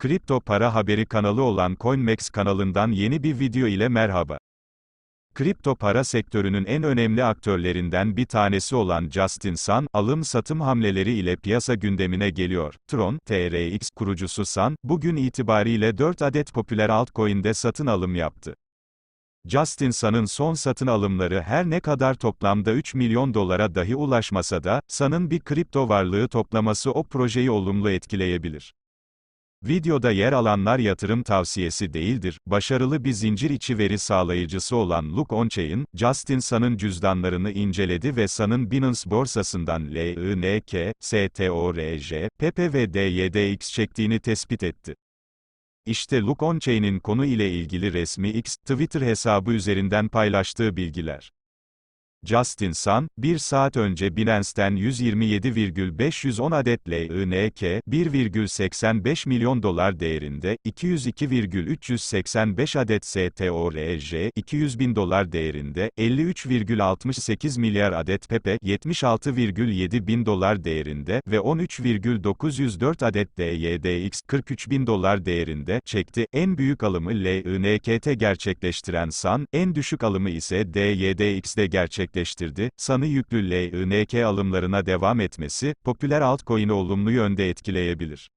Kripto para haberi kanalı olan CoinMex kanalından yeni bir video ile merhaba. Kripto para sektörünün en önemli aktörlerinden bir tanesi olan Justin Sun, alım-satım hamleleri ile piyasa gündemine geliyor. Tron, TRX kurucusu Sun, bugün itibariyle 4 adet popüler altcoin'de satın alım yaptı. Justin Sun'ın son satın alımları her ne kadar toplamda 3 milyon dolara dahi ulaşmasa da, Sun'ın bir kripto varlığı toplaması o projeyi olumlu etkileyebilir. Videoda yer alanlar yatırım tavsiyesi değildir. Başarılı bir zincir içi veri sağlayıcısı olan Look On-Chain, Justin Sun'ın cüzdanlarını inceledi ve Sun'ın Binance borsasından LINK, STORJ, PP çektiğini tespit etti. İşte Look On-Chain'in konu ile ilgili resmi X, Twitter hesabı üzerinden paylaştığı bilgiler. Justin Sun, bir saat önce Binance'ten 127,510 adet LINK, 1,85 milyon dolar değerinde, 202,385 adet STORJ, 200 bin dolar değerinde, 53,68 milyar adet Pepe, 76,7 bin dolar değerinde ve 13,904 adet DYDX, 43 bin dolar değerinde çekti. En büyük alımı LINK'te gerçekleştiren Sun, en düşük alımı ise DYDX'de gerçekleştirdi gerçekleştirdi, sanı yüklü LINK alımlarına devam etmesi, popüler altcoin'i olumlu yönde etkileyebilir.